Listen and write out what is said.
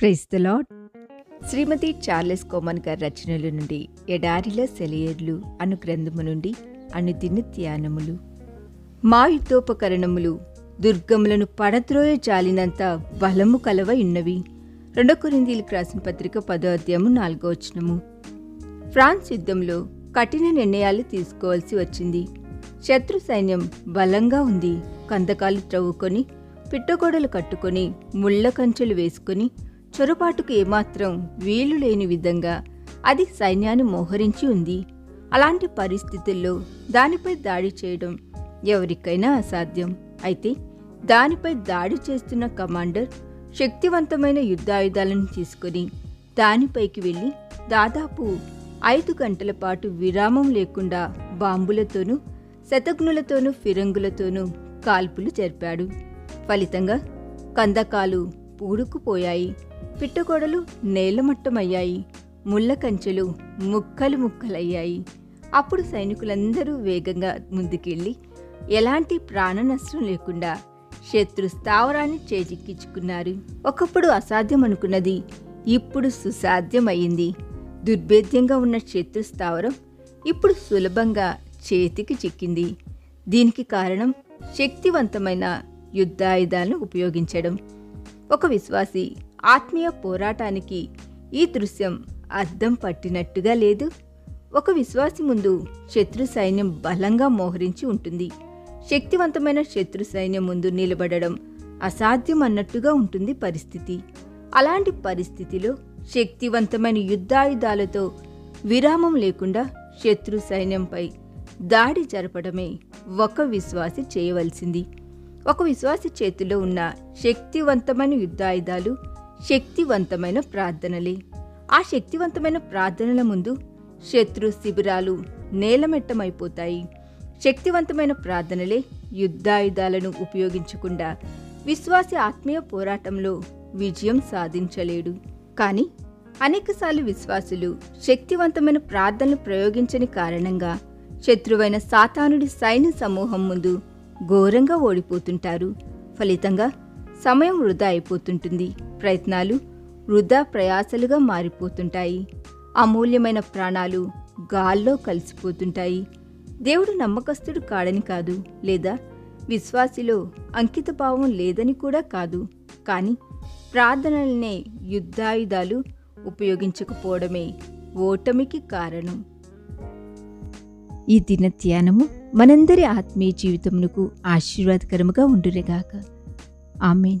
Praise the Lord Shrimati Charles Cowman గారి రచనల నుండి ఎడారిల సెలయర్లు అను గ్రంథము నుండి అనుదిన ధ్యానములు. మాయుద్ధోపకరణములు దుర్గములను పడద్రోయ జాలినంత బలము కలవ ఉన్నవి. రెండో కొరిందీలకు రాసిన పత్రిక పదో అధ్యాయము నాలుగో వచనము. ఫ్రాన్స్ యుద్ధంలో కఠిన నిర్ణయాలు తీసుకోవాల్సి వచ్చింది. శత్రు సైన్యం బలంగా ఉంది. కందకాలు త్రవ్వుకొని పిట్టగోడలు కట్టుకొని ముళ్ళ కంచెలు వేసుకొని చొరబాటుకు ఏమాత్రం వీలు లేని విధంగా అది సైన్యాన్ని మోహరించి ఉంది. అలాంటి పరిస్థితుల్లో దానిపై దాడి చేయడం ఎవరికైనా అసాధ్యం. అయితే దానిపై దాడి చేస్తున్న కమాండర్ శక్తివంతమైన యుద్ధాయుధాలను తీసుకొని దానిపైకి వెళ్ళి దాదాపు ఐదు గంటల పాటు విరామం లేకుండా బాంబులతోనూ శతఘ్నులతోనూ ఫిరంగులతోనూ కాల్పులు జరిపాడు. ఫలితంగా కందకాలు పూడుకుపోయాయి. పిట్టగోడలు నేలమట్టమయ్యాయి ముళ్ళ కంచెలు ముక్కలు ముక్కలయ్యాయి. అప్పుడు సైనికులందరూ వేగంగా ముందుకెళ్ళి ఎలాంటి ప్రాణ నష్టం లేకుండా శత్రు స్థావరాన్ని చేజిక్కించుకున్నారు. ఒకప్పుడు అసాధ్యం అనుకున్నది ఇప్పుడు సుసాధ్యమయ్యింది. దుర్భేద్యంగా ఉన్న శత్రు స్థావరం ఇప్పుడు సులభంగా చేతికి చిక్కింది. దీనికి కారణం శక్తివంతమైన యుద్ధాయుధాలను ఉపయోగించడం. ఒక విశ్వాసి ఆత్మీయ పోరాటానికి ఈ దృశ్యం అద్దం పట్టినట్టుగా లేదు. ఒక విశ్వాసి ముందు శత్రు సైన్యం బలంగా మోహరించి ఉంటుంది. శక్తివంతమైన శత్రు సైన్యం ముందు నిలబడడం అసాధ్యం అన్నట్టుగా ఉంటుంది పరిస్థితి. అలాంటి పరిస్థితిలో శక్తివంతమైన యుద్ధాయుధాలతో విరామం లేకుండా శత్రు సైన్యంపై దాడి జరపడమే ఒక విశ్వాసి చేయవలసింది. ఒక విశ్వాసి చేతిలో ఉన్న శక్తివంతమైన యుద్ధాయుధాలు శక్తివంతమైన ప్రార్థనలే. ఆ శక్తివంతమైన ప్రార్థనల ముందు శత్రు శిబిరాలు నేలమెట్టమైపోతాయి. శక్తివంతమైన ప్రార్థనలే యుద్ధాయుధాలను ఉపయోగించకుండా విశ్వాసి ఆత్మీయ పోరాటంలో విజయం సాధించలేడు. కానీ అనేకసార్లు విశ్వాసులు శక్తివంతమైన ప్రార్థనలు ప్రయోగించని కారణంగా శత్రువైన సాతానుడి సైన్య సమూహం ముందు ఘోరంగా ఓడిపోతుంటారు. ఫలితంగా సమయం వృధా అయిపోతుంటుంది. ప్రయత్నాలు వృధా ప్రయాసలుగా మారిపోతుంటాయి. అమూల్యమైన ప్రాణాలు గాల్లో కలిసిపోతుంటాయి. దేవుడు నమ్మకస్తుడు కాడని కాదు లేదా విశ్వాసిలో అంకితభావం లేదని కూడా కాదు. కానీ ప్రార్థనలనే యుద్ధాయుధాలు ఉపయోగించకపోవడమే ఓటమికి కారణం. ఈ దిన ధ్యానము మనందరి ఆత్మీయ జీవితమునకు ఆశీర్వాదకరముగా ఉండునుగాక. ఆమెన్.